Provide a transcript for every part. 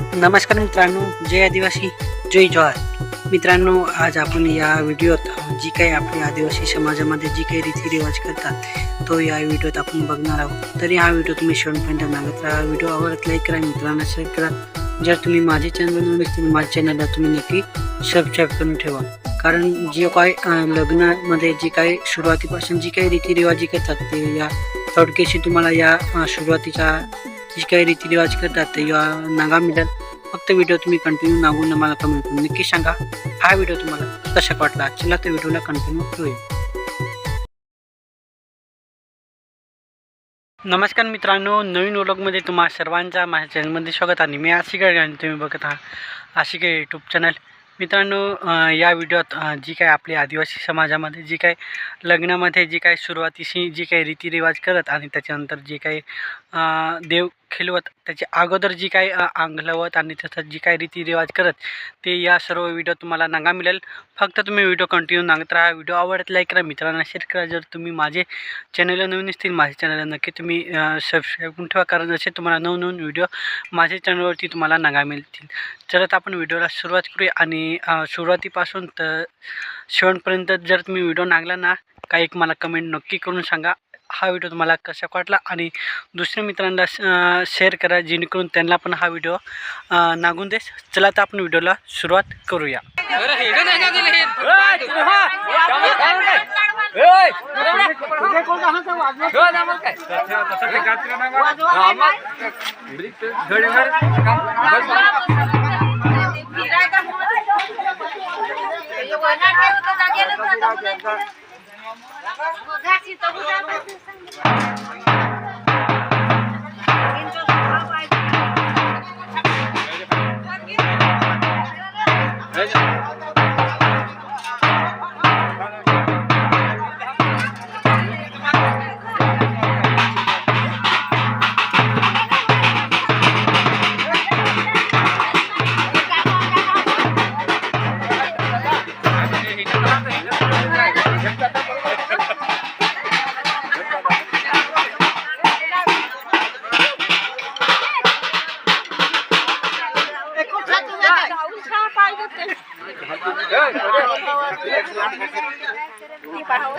नमस्कार मित्रांनो जय आदिवासी जय जोहार. मित्रांनो आज आपण या व्हिडिओत जी काही आपली आदिवासी समाजामध्ये जी काही रीतिरिवाज करतात तो या व्हिडिओत आपण बघणार आहोत. तरी हा व्हिडिओ तुम्ही शेवटपर्यंत नागत राहा व्हिडिओ आवडत लाईक करा मित्रांना शेअर करा. जर तुम्ही माझे चॅनल नसतील माझ्या चॅनलला तुम्ही नक्की सबस्क्राईब करून ठेवा. कारण जे काय लग्नामध्ये जी काही सुरुवातीपासून जी काही रीतिरिवाजी करतात ते या थोडक्याशी तुम्हाला या सुरुवातीच्या जी काही रीतिरिवाज करतात ते नागा मिळेल फक्त व्हिडिओ तुम्ही कंटिन्यू नागून मला कमेंट करून नक्की सांगा. हा व्हिडिओ तुम्हाला कसा वाटला? चला तर व्हिडिओला कंटिन्यू करूया. नमस्कार मित्रांनो नवीन व्लॉगमध्ये तुम्हा सर्वांचा माझ्या चॅनलमध्ये स्वागत आणि मी आशिकर आणि तुम्ही बघत आहात आशिकर यूट्यूब चॅनल मित्रांनो या व्हिडिओत जी काय आपली आदिवासी समाजामध्ये जी काय लग्नामध्ये जी काय सुरुवातीशी जी काही रीतिरिवाज करत आणि त्याच्यानंतर जे काही देव खेळवत त्याच्या अगोदर जी काही अं, अंगलवत आणि त्याचा जी काही रीतिरिवाज करत ते या सर्व व्हिडिओ तुम्हाला नागा मिळेल. फक्त तुम्ही व्हिडिओ कंटिन्यू नागत राहा. व्हिडिओ आवडत लाईक करा. मित्रांना शेअर करा. जर तुम्ही माझे चॅनलला नवीन असतील माझ्या चॅनलला नक्की तुम्ही सबस्क्राईब करून ठेवा. कारण जसे तुम्हाला नवनवीन व्हिडिओ माझ्या चॅनलवरती तुम्हाला नागा मिळतील. चलत आपण व्हिडिओला सुरुवात करूया. आणि सुरुवातीपासून तर शेवटपर्यंत जर तुम्ही व्हिडिओ नागला ना काही एक मला कमेंट नक्की करून सांगा. हा व्हिडिओ तुम्हाला कसा वाटला आणि दुसऱ्या मित्रांना शेअर करा जेणेकरून त्यांना पण हा व्हिडिओ नागून देस. चला तर आपण व्हिडिओला सुरुवात करूया. વગાસી તો બધા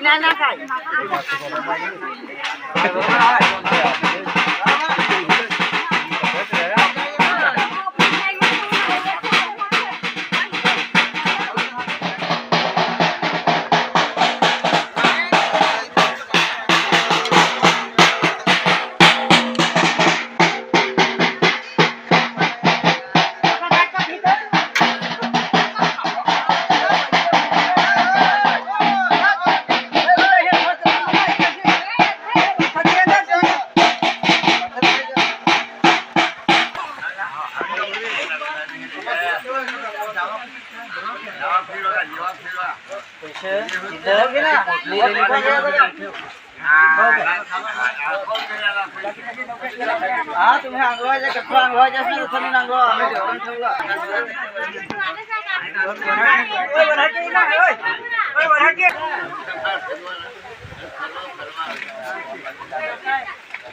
ના ના ખાય હા તમે આંગવા જાય કઠો આંગવા જશે ને તમે આંગવા અમે જવાનું થયું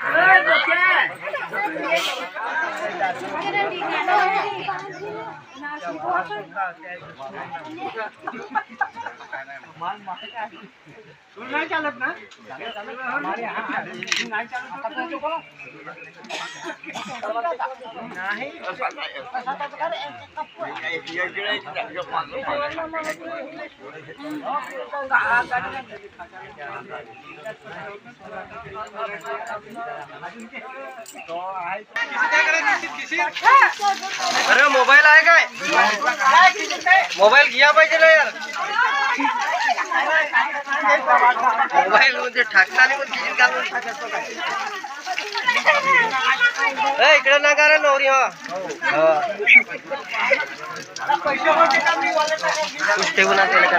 Hey, नाही चालत ना अरे मोबाईल आहे काय मोबाईल घ्या पाहिजे ना यार. मोबाईल म्हणजे टाकताना पण खिशीत घालून टाकायचं काय इकडे हो. ना करा नवरी हा. तूच ठेवून असेल का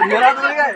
द-